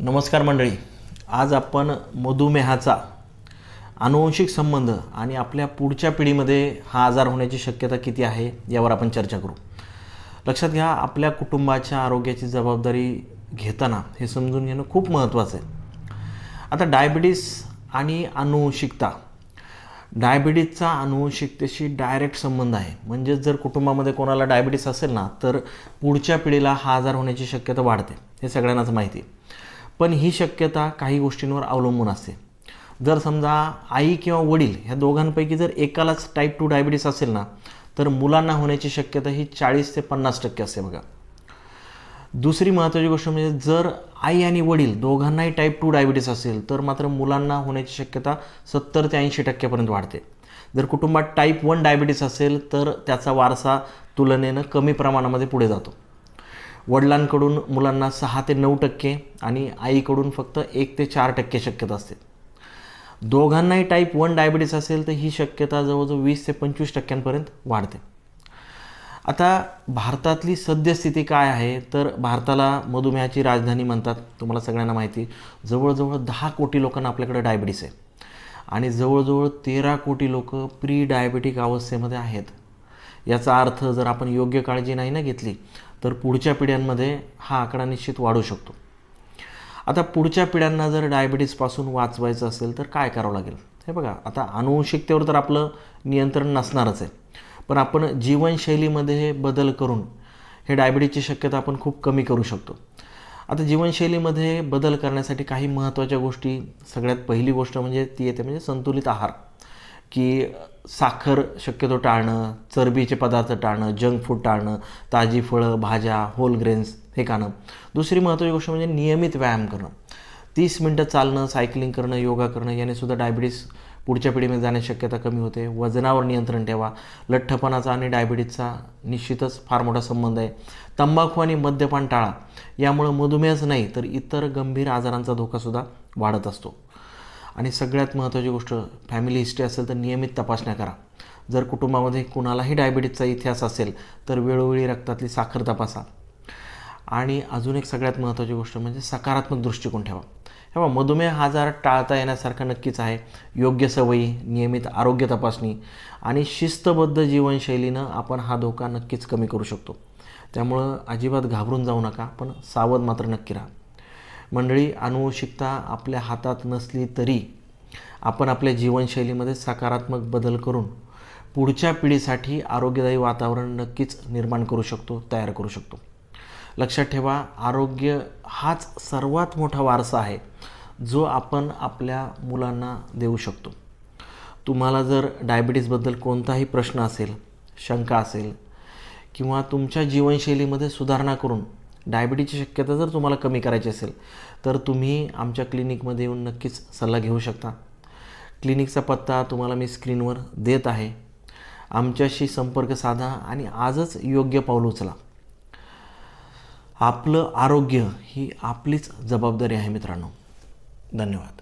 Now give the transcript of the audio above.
नमस्कार मंडळी. आज आपण मधुमेहाचा अनुवंशिक संबंध आणि आपल्या पुढच्या पिढीमध्ये हा आजार होण्याची शक्यता किती आहे यावर आपण चर्चा करू. लक्षात घ्या आपल्या कुटुंबाच्या आरोग्याची जबाबदारी घेताना हे समजून घेणं खूप महत्त्वाचं आहे. आता डायबिटीस आणि अनुवंशिकता डायबिटीजचा अनुवंशिकतेशी डायरेक्ट संबंध आहे. म्हणजेच जर कुटुंबामध्ये कोणाला डायबिटीस असेल ना तर पुढच्या पिढीला हा आजार होण्याची शक्यता वाढते. हे सगळ्यांनाच माहिती आहे. पण ही शक्यता काही गोष्टींवर अवलंबून असते. जर समजा आई किंवा वडील ह्या दोघांपैकी जर एकालाच टाईप टू डायबिटीस असेल ना तर मुलांना होण्याची शक्यता ही चाळीस ते पन्नास टक्के असते बघा. दुसरी महत्त्वाची गोष्ट म्हणजे जर आई आणि वडील दोघांनाही टाईप टू डायबिटीस असेल तर मात्र मुलांना होण्याची शक्यता सत्तर ते ऐंशी टक्क्यापर्यंत वाढते. जर कुटुंबात टाईप वन डायबिटीस असेल तर त्याचा वारसा तुलनेनं कमी प्रमाणामध्ये पुढे जातो. वडिलांकडून मुलांना सहा ते नऊ टक्के आणि आईकडून फक्त एक ते चार टक्के शक्यता असते. दोघांनाही टाईप वन डायबिटीस असेल तर ही शक्यता जवळजवळ वीस ते पंचवीस टक्क्यांपर्यंत वाढते. आता भारतातली सद्यस्थिती काय आहे? तर भारताला मधुमेहाची राजधानी म्हणतात. तुम्हाला सगळ्यांना माहिती जवळजवळ दहा कोटी लोकांना आपल्याकडे डायबिटीस आहे. आणि जवळजवळ तेरा कोटी लोक प्री डायबेटिक अवस्थेमध्ये आहेत. याचा अर्थ जर आपण योग्य काळजी नाही ना घेतली तर पुढच्या पिढ्यांमध्ये हा आकडा निश्चित वाढू शकतो. आता पुढच्या पिढ्यांना जर डायबिटीसपासून वाचवायचं असेल तर काय करावं लागेल? हे बघा आता अनुवंशिकतेवर तर आपलं नियंत्रण नसणारच आहे. पण आपण जीवनशैलीमध्ये हे बदल करून हे डायबिटीजची शक्यता आपण खूप कमी करू शकतो. आता जीवनशैलीमध्ये बदल करण्यासाठी काही महत्त्वाच्या गोष्टी सगळ्यात पहिली गोष्ट म्हणजे ती येते म्हणजे संतुलित आहार. की साखर शक्यतो टाळणं चरबीचे पदार्थ टाळणं जंक फूड टाळणं ताजी फळं भाज्या होल ग्रेन्स हे खाणं. दुसरी महत्त्वाची गोष्ट म्हणजे नियमित व्यायाम करणं. तीस मिनटं चालणं सायकलिंग करणं योगा करणं याने सुद्धा डायबिटीस पुढच्या पिढीमध्ये जाण्याची शक्यता कमी होते. वजनावर नियंत्रण ठेवा. लठ्ठपणाचा आणि डायबिटीसचा निश्चितच फार मोठा संबंध आहे. तंबाखू आणि मद्यपान टाळा. यामुळं मधुमेहच नाही तर इतर गंभीर आजारांचा धोकासुद्धा वाढत असतो. आणि सगळ्यात महत्त्वाची गोष्ट फॅमिली हिस्ट्री असेल तर नियमित तपासण्या करा. जर कुटुंबामध्ये कुणालाही डायबिटीजचा इतिहास असेल तर वेळोवेळी रक्तातली साखर तपासा. आणि अजून एक सगळ्यात महत्त्वाची गोष्ट म्हणजे सकारात्मक दृष्टिकोन ठेवा. हे बघा मधुमेह आजार टाळता येण्यासारखा नक्कीच आहे. योग्य सवयी नियमित आरोग्य तपासणी आणि शिस्तबद्ध जीवनशैलीनं आपण हा धोका नक्कीच कमी करू शकतो. त्यामुळं अजिबात घाबरून जाऊ नका पण सावध मात्र नक्की राहा. मंडळी अनुवंशिकता आपल्या हातात नसली तरी आपण आपल्या जीवनशैलीमध्ये सकारात्मक बदल करून पुढच्या पिढीसाठी आरोग्यदायी वातावरण नक्कीच निर्माण करू शकतो तयार करू शकतो. लक्षात ठेवा आरोग्य हाच सर्वात मोठा वारसा आहे जो आपण आपल्या मुलांना देऊ शकतो. तुम्हाला जर डायबिटीसबद्दल कोणताही प्रश्न असेल शंका असेल किंवा तुमच्या जीवनशैलीमध्ये सुधारणा करून डायबिटीची शक्यता जर तुम्हाला कमी करायची असेल तर तुम्ही आमच्या क्लिनिकमध्ये येऊन नक्कीच सल्ला घेऊ शकता. क्लिनिकचा पत्ता तुम्हाला मी स्क्रीनवर देत आहे. आमच्याशी संपर्क साधा आणि आजच योग्य पाऊल उचला. आपलं आरोग्य ही आपलीच जबाबदारी आहे मित्रांनो. धन्यवाद.